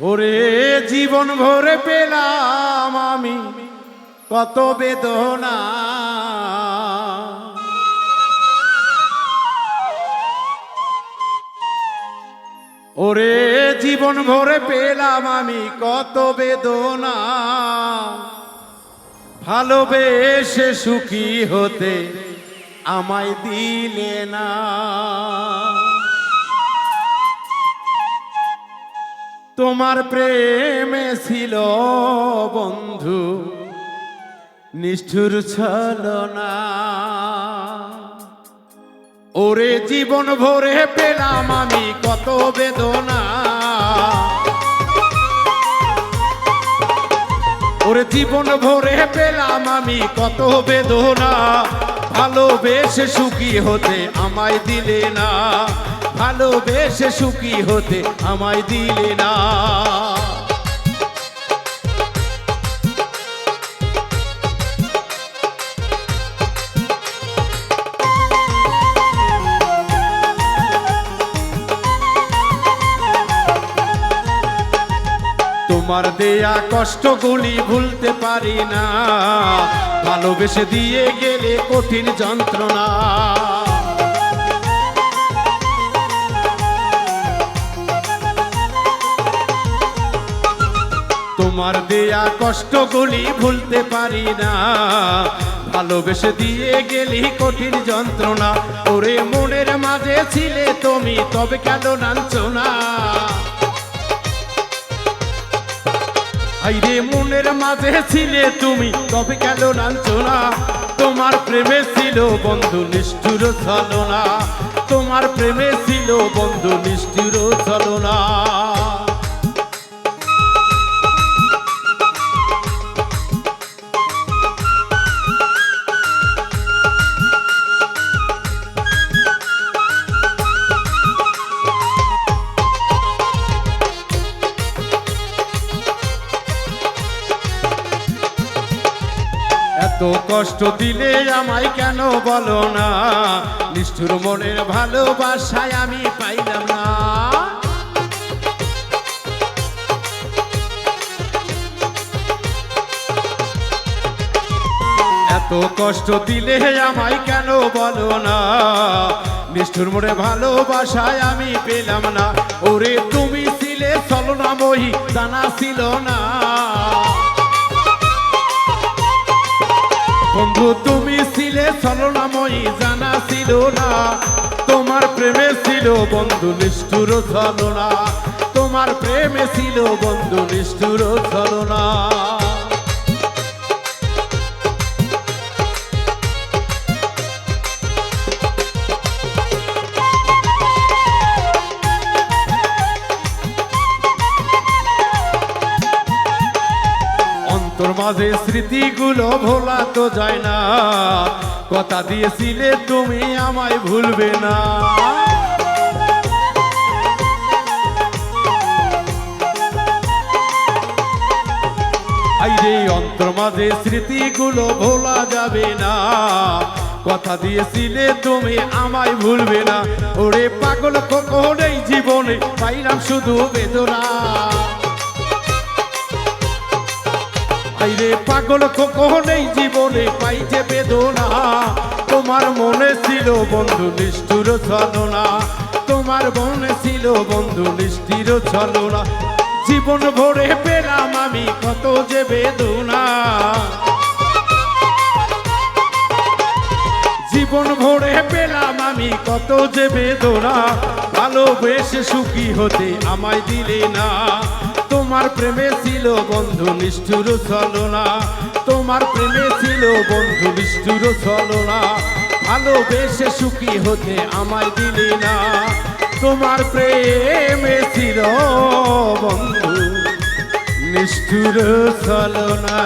ওরে জীবন ভরে পেলাম আমি, কত বেদনা। ওরে জীবন ভরে পেলাম আমি, কত বেদনা। ভালোবেসে সুখী হতে আমায় দিলে না। তোমার প্রেমে ছিল বন্ধু, নিষ্ঠুর ছলনা ওরে জীবন ভরে পেলাম আমি কত বেদনা। ওরে জীবন ভরে পেলাম আমি কত বেদনা। ভালোবেসে সুখী হতে আমায় দিলে না। ভালোবেসে সুখী হতে আমায় দিলে না। তোমার দেয়া কষ্টগুলি ভুলতে পারি না। ভালোবেসে দিয়ে গেলে কঠিন যন্ত্রণা। তোমার দেয়া কষ্টগুলি ভুলতে পারি না। ভালোবেসে দিয়ে গেলি কঠিন যন্ত্রণা। ওরে মনের মাঝে ছিলে তুমি, তবে কেন নাচো না আইরে মনের মাঝে ছিলে তুমি, তবে কেন নাচো না তোমার প্রেমে ছিল বন্ধু নিষ্ঠুর ছলনা। তোমার প্রেমে ছিল বন্ধু নিষ্ঠুর ছলনা। এত কষ্ট দিলে আমায় কেন বলো না? নিষ্ঠুর মনের ভালোবাসায় আমি পাইলাম না। এত কষ্ট দিলে আমায় কেন বলো না? নিষ্ঠুর মনে ভালোবাসায় আমি পেলাম না। ওরে তুমি ছিলে ছলনাময়ী জানা ছিল না। বন্ধু, তুমি ছিলে ছলনাময়ী জানা ছিল না। তোমার প্রেমে ছিল বন্ধু, নিষ্ঠুর ছলনা। তোমার প্রেমে ছিল বন্ধু, নিষ্ঠুর ছলনা। অন্তর মাঝে স্মৃতিগুলো ভোলা তো যায় না। কথা দিয়েছিলে তুমি আমায় ভুলবে না। আইরে, অন্তর মাঝে স্মৃতিগুলো ভোলা যাবে না। কথা দিয়েছিলে তুমি আমায় ভুলবে না। ওরে পাগল কখন এই জীবনে পাইলাম শুধু বেদনা। আইরে পাগল কখন এই জীবনে পাইছে বেদনা। তোমার মনে ছিল বন্ধু নিষ্ঠুর ছলনা। তোমার মনে ছিল বন্ধু নিষ্ঠির ছলনা। জীবন ভরে পেলাম আমি কত যে বেদনা। জীবন ভরে পেলাম আমি কত যে বেদনা। ভালোবেসে সুখী হতে আমায় দিলে না। তোমার প্রেমে ছিল বন্ধু নিষ্ঠুর ছলনা। তোমার প্রেমে ছিল বন্ধু নিষ্ঠুর ছলনা। ভালোবেসে সুখী হতে আমায় দিলি না। তোমার প্রেমে ছিল বন্ধু নিষ্ঠুর ছলনা।